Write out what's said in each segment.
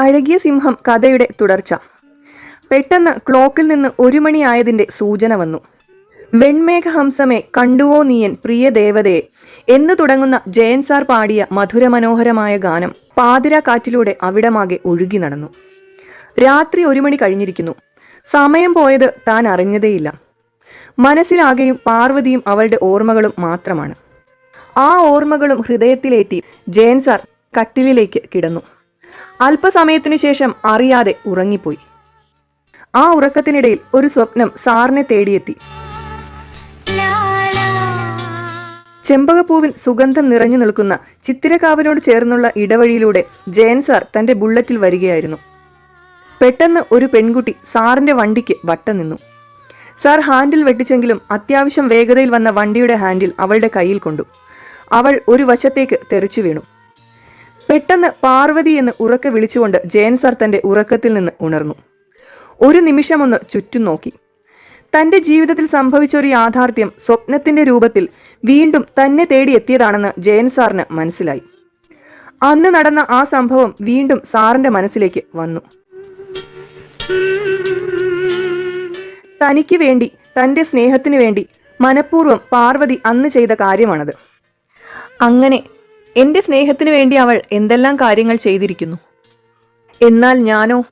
അഴകിയ സിംഹം കഥയുടെ തുടർച്ച. പെട്ടെന്ന് ക്ലോക്കിൽ നിന്ന് ഒരു മണിയായതിന്റെ സൂചന വന്നു. വെൺമേഘഹംസമേ കണ്ടുവോ നീയൻ പ്രിയ ദേവതയെ? എന്നു തുടങ്ങുന്ന ജയൻ സാർ പാടിയ മധുരമനോഹരമായ ഗാനം പാതിര കാറ്റിലൂടെ അവിടമാകെ ഒഴുകി നടന്നു. രാത്രി ഒരു മണി കഴിഞ്ഞിരിക്കുന്നു. സമയം പോയത് താൻ അറിഞ്ഞതേയില്ല. മനസ്സിലാകെയും പാർവതിയും അവളുടെ ഓർമ്മകളും മാത്രമാണ്. ആ ഓർമ്മകളും ഹൃദയത്തിലേറ്റി ജയൻ സാർ കട്ടിലിലേക്ക് കിടന്നു. അല്പസമയത്തിനു ശേഷം അറിയാതെ ഉറങ്ങിപ്പോയി. ആ ഉറക്കത്തിനിടയിൽ ഒരു സ്വപ്നം സാറിനെ തേടിയെത്തി. ചെമ്പകപ്പൂവിൻ സുഗന്ധം നിറഞ്ഞു നിൽക്കുന്ന ചിത്തിരക്കാവിനോട് ചേർന്നുള്ള ഇടവഴിയിലൂടെ ജയൻ സാർ തന്റെ ബുള്ളറ്റിൽ വരികയായിരുന്നു. പെട്ടെന്ന് ഒരു പെൺകുട്ടി സാറിന്റെ വണ്ടിക്ക് വട്ടം നിന്നു. സാർ ഹാൻഡിൽ വെട്ടിച്ചെങ്കിലും അത്യാവശ്യം വേഗതയിൽ വന്ന വണ്ടിയുടെ ഹാൻഡിൽ അവളുടെ കയ്യിൽ കൊണ്ടു. അവൾ ഒരു വശത്തേക്ക് തെറിച്ചു വീണു. പെട്ടെന്ന് പാർവതി എന്ന് ഉറക്കെ വിളിച്ചുകൊണ്ട് ജയൻ സാർ തന്റെ ഉറക്കത്തിൽ നിന്ന് ഉണർന്നു. ഒരു നിമിഷമൊന്ന് ചുറ്റും നോക്കി. തന്റെ ജീവിതത്തിൽ സംഭവിച്ച ഒരു യാഥാർത്ഥ്യം സ്വപ്നത്തിന്റെ രൂപത്തിൽ വീണ്ടും തന്നെ തേടിയെത്തിയതാണെന്ന് ജയൻ സാറിന് മനസ്സിലായി. അന്ന് നടന്ന ആ സംഭവം വീണ്ടും സാറിന്റെ മനസ്സിലേക്ക് വന്നു. തനിക്ക് വേണ്ടി തന്റെ സ്നേഹത്തിനു വേണ്ടി മനഃപൂർവം പാർവതി അന്ന് ചെയ്ത കാര്യമാണത്. അങ്ങനെ എന്റെ സ്നേഹത്തിനു വേണ്ടി അവൾ എന്തെല്ലാം കാര്യങ്ങൾ ചെയ്തിരിക്കുന്നു? എന്നാൽ ഞാനോ?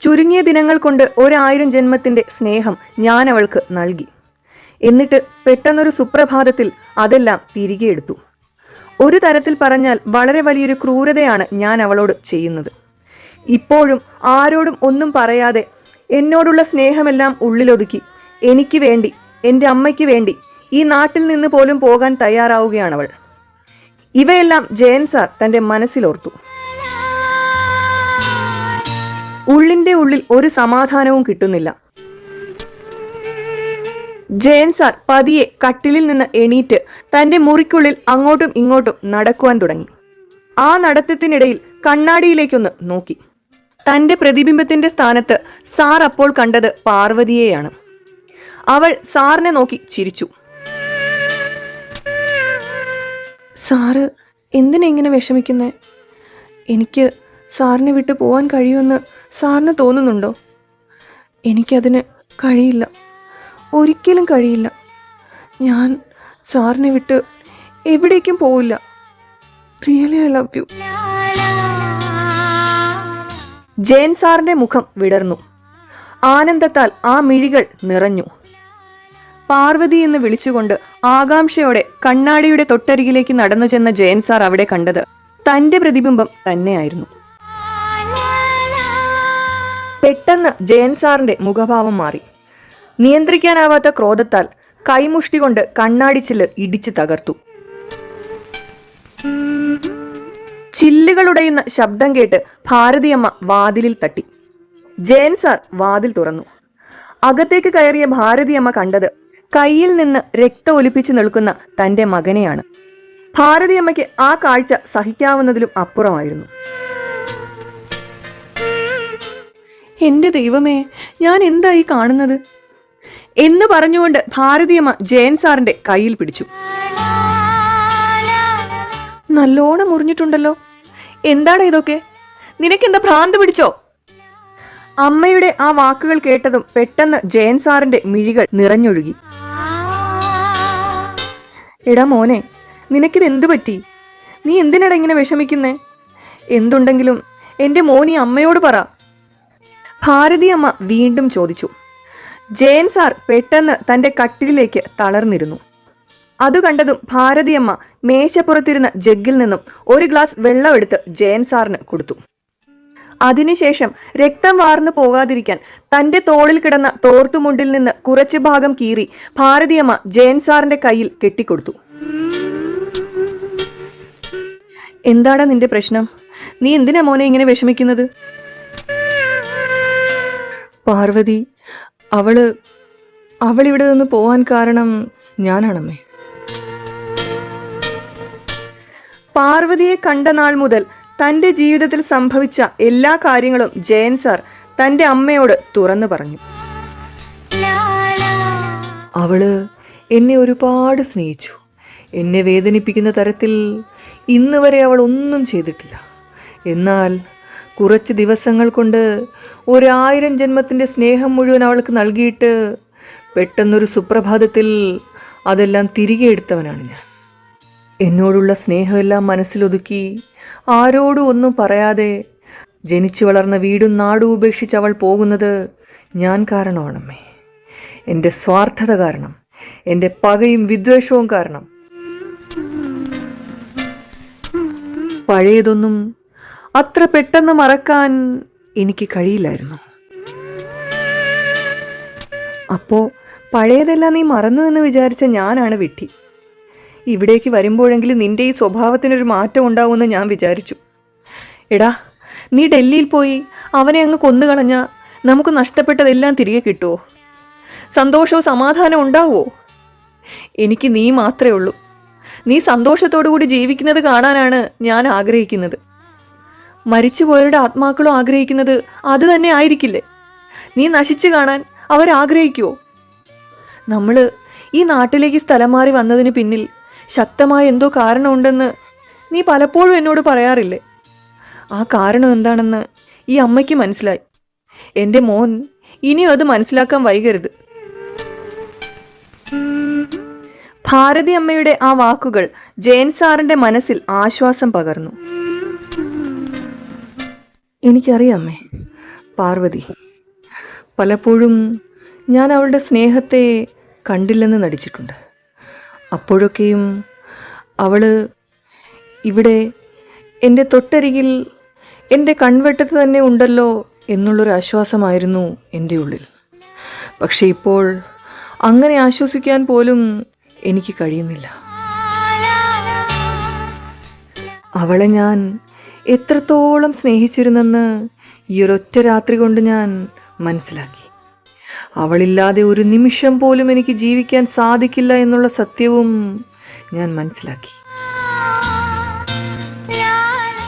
ചുരുങ്ങിയ ദിനങ്ങൾ കൊണ്ട് ഒരായിരം ജന്മത്തിന്റെ സ്നേഹം ഞാൻ അവൾക്ക് നൽകി. എന്നിട്ട് പെട്ടെന്നൊരു സുപ്രഭാതത്തിൽ അതെല്ലാം തിരികെ എടുത്തു. ഒരു തരത്തിൽ പറഞ്ഞാൽ വളരെ വലിയൊരു ക്രൂരതയാണ് ഞാൻ അവളോട് ചെയ്യുന്നത്. ഇപ്പോഴും ആരോടും ഒന്നും പറയാതെ എന്നോടുള്ള സ്നേഹമെല്ലാം ഉള്ളിലൊതുക്കി എനിക്ക് വേണ്ടി എന്റെ അമ്മയ്ക്ക് വേണ്ടി ഈ നാട്ടിൽ നിന്ന് പോലും പോകാൻ തയ്യാറാവുകയാണവൾ ഇവയെല്ലാം ജയൻ സാർ തന്റെ മനസ്സിലോർത്തു. ഉള്ളിന്റെ ഉള്ളിൽ ഒരു സമാധാനവും കിട്ടുന്നില്ല. ജയൻ സാർ പതിയെ കട്ടിലിൽ നിന്ന് എണീറ്റ് തന്റെ മുറിക്കുള്ളിൽ അങ്ങോട്ടും ഇങ്ങോട്ടും നടക്കുവാൻ തുടങ്ങി. ആ നടത്തത്തിനിടയിൽ കണ്ണാടിയിലേക്കൊന്ന് നോക്കി. തന്റെ പ്രതിബിംബത്തിന്റെ സ്ഥാനത്ത് സാർ അപ്പോൾ കണ്ടത് പാർവതിയെയാണ്. അവൾ സാറിനെ നോക്കി ചിരിച്ചു. സാറ് എന്തിനാ ഇങ്ങനെ എനിക്ക് സാറിനെ വിട്ട് പോകാൻ കഴിയുമെന്ന് സാറിന് തോന്നുന്നുണ്ടോ? എനിക്കതിന് കഴിയില്ല. ഒരിക്കലും കഴിയില്ല. ഞാൻ സാറിനെ വിട്ട് എവിടേക്കും പോവില്ല. Really I love you. Jayan സാറിന്റെ മുഖം വിടർന്നു. ആനന്ദത്താൽ ആ മിഴികൾ നിറഞ്ഞു. പാർവതി എന്ന് വിളിച്ചുകൊണ്ട് ആകാംക്ഷയോടെ കണ്ണാടിയുടെ തൊട്ടരികിലേക്ക് നടന്നു ചെന്ന ജയൻ സാർ അവിടെ കണ്ടത് തന്റെ പ്രതിബിംബം തന്നെയായിരുന്നു. പെട്ടെന്ന് ജയൻ സാറിന്റെ മുഖഭാവം മാറി. നിയന്ത്രിക്കാനാവാത്ത ക്രോധത്താൽ കൈമുഷ്ടി കൊണ്ട് കണ്ണാടിച്ചിൽ ഇടിച്ചു തകർത്തു. ചില്ലുകളുടയുന്ന ശബ്ദം കേട്ട് ഭാരതിയമ്മ വാതിലിൽ തട്ടി. ജയൻ സാർ വാതിൽ തുറന്നു. അകത്തേക്ക് കയറിയ ഭാരതിയമ്മ കണ്ടത് കയ്യിൽ നിന്ന് രക്തം ഒലിപ്പിച്ചു നിൽക്കുന്ന തന്റെ മകനെയാണ്. ഭാരതിയമ്മയ്ക്ക് ആ കാഴ്ച സഹിക്കാവുന്നതിലും അപ്പുറമായിരുന്നു. എന്റെ ദൈവമേ ഞാൻ എന്തായി കാണുന്നത്? എന്ന് പറഞ്ഞുകൊണ്ട് ഭാരതിയമ്മ ജയൻ സാറിന്റെ കയ്യിൽ പിടിച്ചു. നല്ലോണം മുറിഞ്ഞിട്ടുണ്ടല്ലോ. എന്താണ് ഇതൊക്കെ? നിനക്കെന്താ ഭ്രാന്ത് പിടിച്ചോ? അമ്മയുടെ ആ വാക്കുകൾ കേട്ടതും പെട്ടെന്ന് ജയൻ സാറിന്റെ മിഴികൾ നിറഞ്ഞൊഴുകി. എടാ മോനെ നിനക്കിത് എന്തു പറ്റി? നീ എന്തിനടാ ഇങ്ങനെ വിഷമിക്കുന്നേ? എന്തുണ്ടെങ്കിലും എന്റെ മോനി അമ്മയോട് പറ. ഭാരതി അമ്മ വീണ്ടും ചോദിച്ചു. ജയൻ സാർ പെട്ടെന്ന് തന്റെ കട്ടിലിലേക്ക് തളർന്നിരുന്നു. അത് കണ്ടതും ഭാരതിയമ്മ മേശപ്പുറത്തിരുന്ന ജഗ്ഗിൽ നിന്നും ഒരു ഗ്ലാസ് വെള്ളമെടുത്ത് ജയൻ സാറിന് കൊടുത്തു. അതിനുശേഷം രക്തം വാർന്നു പോകാതിരിക്കാൻ തന്റെ തോളിൽ കിടന്ന തോർത്തുമുണ്ടിൽ നിന്ന് കുറച്ചു ഭാഗം കീറി ഭാരതിയമ്മ ജയൻ സാറിന്റെ കയ്യിൽ കെട്ടിക്കൊടുത്തു. എന്താടാ നിന്റെ പ്രശ്നം? നീ എന്തിനാ മോനെ ഇങ്ങനെ വിഷമിക്കുന്നത്? പാർവതി അവൾ അവളിവിടെ നിന്ന് പോവാൻ കാരണം ഞാനാണമ്മേ. പാർവതിയെ കണ്ട നാൾ മുതൽ തന്റെ ജീവിതത്തിൽ സംഭവിച്ച എല്ലാ കാര്യങ്ങളും ജയൻ സാർ തന്റെ അമ്മയോട് തുറന്നു പറഞ്ഞു. അവൾ എന്നെ ഒരുപാട് സ്നേഹിച്ചു. എന്നെ വേദനിപ്പിക്കുന്ന തരത്തിൽ ഇന്ന് വരെ അവൾ ഒന്നും ചെയ്തിട്ടില്ല. എന്നാൽ കുറച്ച് ദിവസങ്ങൾ കൊണ്ട് ഒരായിരം ജന്മത്തിന്റെ സ്നേഹം മുഴുവൻ അവൾക്ക് നൽകിയിട്ട് പെട്ടെന്നൊരു സുപ്രഭാതത്തിൽ അതെല്ലാം തിരികെ എടുത്തവനാണ് ഞാൻ. എന്നോടുള്ള സ്നേഹമെല്ലാം മനസ്സിലൊതുക്കി ആരോടും ഒന്നും പറയാതെ ജനിച്ചു വളർന്ന വീടും നാടും ഉപേക്ഷിച്ച് അവൾ പോകുന്നത് ഞാൻ കാരണമാണമ്മേ. എന്റെ സ്വാർത്ഥത കാരണം എന്റെ പകയും വിദ്വേഷവും കാരണം. പഴയതൊന്നും അത്ര പെട്ടെന്ന് മറക്കാൻ എനിക്ക് കഴിയില്ലായിരുന്നു. അപ്പോൾ പഴയതെല്ലാം നീ മറന്നു എന്ന് വിചാരിച്ച ഞാനാണ് വിട്ടി. ഇവിടേക്ക് വരുമ്പോഴെങ്കിലും നിന്റെ ഈ സ്വഭാവത്തിനൊരു മാറ്റം ഉണ്ടാവുമെന്ന് ഞാൻ വിചാരിച്ചു. എടാ നീ ഡൽഹിയിൽ പോയി അവനെ അങ്ങ് കൊന്നുകളഞ്ഞ നമുക്ക് നഷ്ടപ്പെട്ടതെല്ലാം തിരികെ കിട്ടുമോ സന്തോഷവും സമാധാനം ഉണ്ടാവുമോ എനിക്ക് നീ മാത്രമേ ഉള്ളൂ. നീ സന്തോഷത്തോടു കൂടി ജീവിക്കുന്നത് കാണാനാണ് ഞാൻ ആഗ്രഹിക്കുന്നത്. മരിച്ചുപോയവരുടെ ആത്മാക്കളും ആഗ്രഹിക്കുന്നത് അത് തന്നെ ആയിരിക്കില്ലേ? നീ നശിച്ചു കാണാൻ അവരാഗ്രഹിക്കുമോ നമ്മൾ ഈ നാട്ടിലേക്ക് സ്ഥലം മാറി വന്നതിന് പിന്നിൽ ശക്തമായ എന്തോ കാരണമുണ്ടെന്ന് നീ പലപ്പോഴും എന്നോട് പറയാറില്ലേ? ആ കാരണം എന്താണെന്ന് ഈ അമ്മയ്ക്ക് മനസ്സിലായി. എന്റെ മോൻ ഇനിയും അത് മനസ്സിലാക്കാൻ വൈകരുത്. ഭാരതി അമ്മയുടെ ആ വാക്കുകൾ ജയൻ സാറിന്റെ മനസ്സിൽ ആശ്വാസം പകർന്നു. എനിക്കറിയാം അമ്മേ പാർവതി. പലപ്പോഴും ഞാൻ അവളുടെ സ്നേഹത്തെ കണ്ടില്ലെന്ന് നടിച്ചിട്ടുണ്ട്. അപ്പോഴൊക്കെയും അവൾ ഇവിടെ എന്റെ തൊട്ടരികിൽ എന്റെ കൺവെട്ടത്ത് തന്നെ ഉണ്ടല്ലോ എന്നുള്ളൊരു ആശ്വാസമായിരുന്നു എന്റെ ഉള്ളിൽ. പക്ഷേ ഇപ്പോൾ അങ്ങനെ ആശ്വസിക്കാൻ പോലും എനിക്ക് കഴിയുന്നില്ല. അവളെ ഞാൻ എത്രത്തോളം സ്നേഹിച്ചിരുന്നെന്ന് ഈ ഒരൊറ്റ രാത്രി കൊണ്ട് ഞാൻ മനസ്സിലാക്കി. അവളില്ലാതെ ഒരു നിമിഷം പോലും എനിക്ക് ജീവിക്കാൻ സാധിക്കില്ല എന്നുള്ള സത്യവും ഞാൻ മനസ്സിലാക്കി.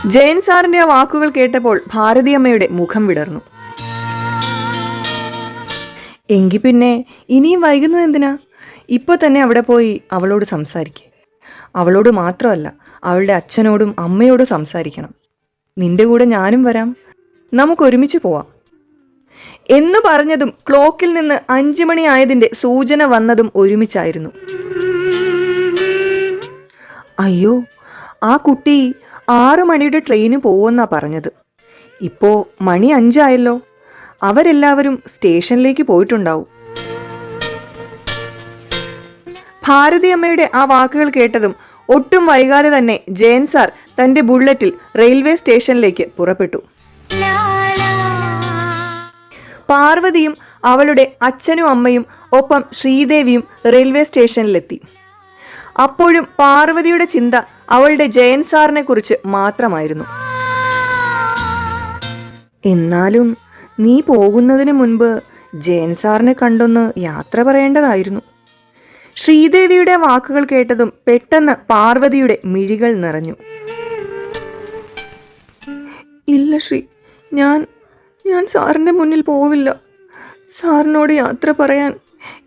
ജയൻ സാറിന്റെ ആ വാക്കുകൾ കേട്ടപ്പോൾ ഭാരതിയമ്മയുടെ മുഖം വിടർന്നു. എങ്കി പിന്നെ ഇനിയും വൈകുന്നത് എന്തിനാ? ഇപ്പൊ തന്നെ അവിടെ പോയി അവളോട് സംസാരിക്കേ. അവളോട് മാത്രമല്ല അവളുടെ അച്ഛനോടും അമ്മയോടും സംസാരിക്കണം. നിന്റെ കൂടെ ഞാനും വരാം. നമുക്ക് ഒരുമിച്ച് പോവാം. എന്ന് പറഞ്ഞതും ക്ലോക്കിൽ നിന്ന് അഞ്ചു മണി ആയതിന്റെ സൂചന വന്നതും ഒരുമിച്ചായിരുന്നു. അയ്യോ ആ കുട്ടി ആറു മണിയുടെ ട്രെയിന് പോവെന്നാ പറഞ്ഞത്. ഇപ്പോ മണി അഞ്ചായല്ലോ. അവരെല്ലാവരും സ്റ്റേഷനിലേക്ക് പോയിട്ടുണ്ടാവും. ഭാരതിയമ്മയുടെ ആ വാക്കുകൾ കേട്ടതും ഒട്ടും വൈകാതെ തന്നെ ജയൻ സാർ തന്റെ ബുള്ളറ്റിൽ റെയിൽവേ സ്റ്റേഷനിലേക്ക് പുറപ്പെട്ടു. പാർവതിയും അവളുടെ അച്ഛനും അമ്മയും ഒപ്പം ശ്രീദേവിയും റെയിൽവേ സ്റ്റേഷനിലെത്തി. അപ്പോഴും പാർവതിയുടെ ചിന്ത അവളുടെ ജയൻ സാറിനെ കുറിച്ച് മാത്രമായിരുന്നു. എന്നാലും നീ പോകുന്നതിന് മുൻപ് ജയൻ സാറിനെ കണ്ടൊന്ന് യാത്ര പറയേണ്ടതായിരുന്നു. ശ്രീദേവിയുടെ വാക്കുകൾ കേട്ടതും പെട്ടെന്ന് പാർവതിയുടെ മിഴികൾ നിറഞ്ഞു. ഇല്ല ശ്രീ ഞാൻ ഞാൻ സാറിന്റെ മുന്നിൽ പോവില്ല. സാറിനോട് യാത്ര പറയാൻ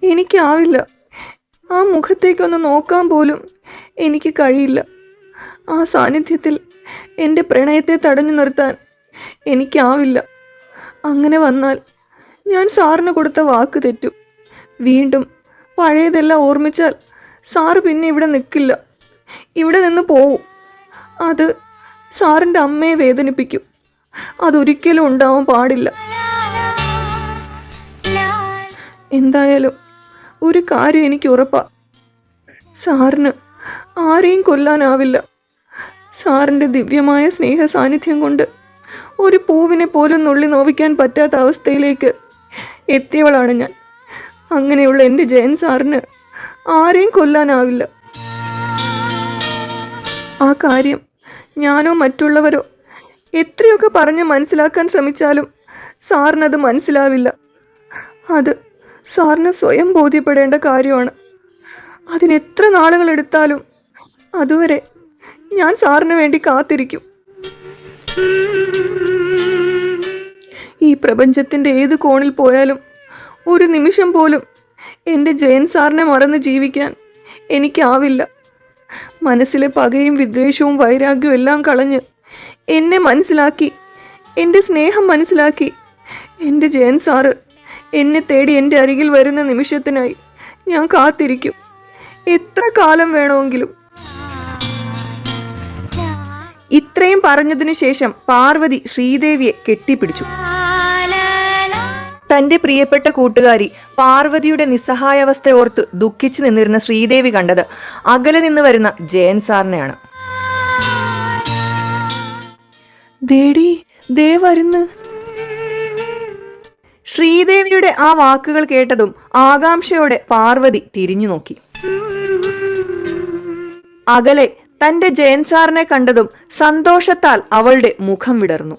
എനിക്കാവില്ല. ആ മുഖത്തേക്കൊന്ന് നോക്കാൻ പോലും എനിക്ക് കഴിയില്ല. ആ സാന്നിധ്യത്തിൽ എന്റെ പ്രണയത്തെ തടഞ്ഞു നിർത്താൻ എനിക്കാവില്ല. അങ്ങനെ വന്നാൽ ഞാൻ സാറിന് കൊടുത്ത വാക്ക് തെറ്റു. വീണ്ടും പഴയതെല്ലാം ഓർമ്മിച്ചാൽ സാറ് പിന്നെ ഇവിടെ നിൽക്കില്ല. ഇവിടെ നിന്ന് പോവും. അത് സാറിന്റെ അമ്മയെ വേദനിപ്പിക്കും. അതൊരിക്കലും ഉണ്ടാവാൻ പാടില്ല. എന്തായാലും ഒരു കാര്യം എനിക്ക് ഉറപ്പാ. സാറിന് ആരെയും കൊല്ലാനാവില്ല. സാറിന്റെ ദിവ്യമായ സ്നേഹ സാന്നിധ്യം കൊണ്ട് ഒരു പൂവിനെ പോലും നുള്ളി നോവിക്കാൻ പറ്റാത്ത അവസ്ഥയിലേക്ക് എത്തിയവളാണ് ഞാൻ. അങ്ങനെയുള്ള എന്റെ ജയൻ സാറിന് ആരെയും കൊല്ലാനാവില്ല. ആ കാര്യം ഞാനോ മറ്റുള്ളവരോ എത്രയൊക്കെ പറഞ്ഞ് മനസ്സിലാക്കാൻ ശ്രമിച്ചാലും സാറിനത് മനസ്സിലാവില്ല. അത് സാറിന് സ്വയം ബോധ്യപ്പെടേണ്ട കാര്യമാണ്. അതിനെത്ര എടുത്താലും അതുവരെ ഞാൻ സാറിന് വേണ്ടി കാത്തിരിക്കും. ഈ പ്രപഞ്ചത്തിന്റെ ഏത് കോണിൽ പോയാലും ഒരു നിമിഷം പോലും എന്റെ ജയൻ സാറിനെ മറന്ന് ജീവിക്കാൻ എനിക്കാവില്ല. മനസ്സിലെ പകയും വിദ്വേഷവും വൈരാഗ്യവും എല്ലാം കളഞ്ഞ് എന്നെ മനസ്സിലാക്കി. എന്റെ സ്നേഹം മനസ്സിലാക്കി. എന്റെ ജയൻ സാറ് എന്നെ തേടി എന്റെ അരികിൽ വരുന്ന നിമിഷത്തിനായി ഞാൻ കാത്തിരിക്കും. എത്ര കാലം വേണമെങ്കിലും. ഇത്രയും പറഞ്ഞതിനു ശേഷം പാർവതി ശ്രീദേവിയെ കെട്ടിപ്പിടിച്ചു. തന്റെ പ്രിയപ്പെട്ട കൂട്ടുകാരി പാർവതിയുടെ നിസ്സഹായാവസ്ഥ ഓർത്ത് ദുഃഖിച്ചു നിന്നിരുന്ന ശ്രീദേവി കണ്ടത് അകലെ നിന്ന് വരുന്ന ജയൻ സാറിനെയാണ്. ദേടി ദേ വരുന്ന്. ശ്രീദേവിയുടെ ആ വാക്കുകൾ കേട്ടതും ആകാംക്ഷയോടെ പാർവതി തിരിഞ്ഞു നോക്കി. അകലെ തന്റെ ജയൻ സാറിനെ കണ്ടതും സന്തോഷത്താൽ അവളുടെ മുഖം വിടർന്നു.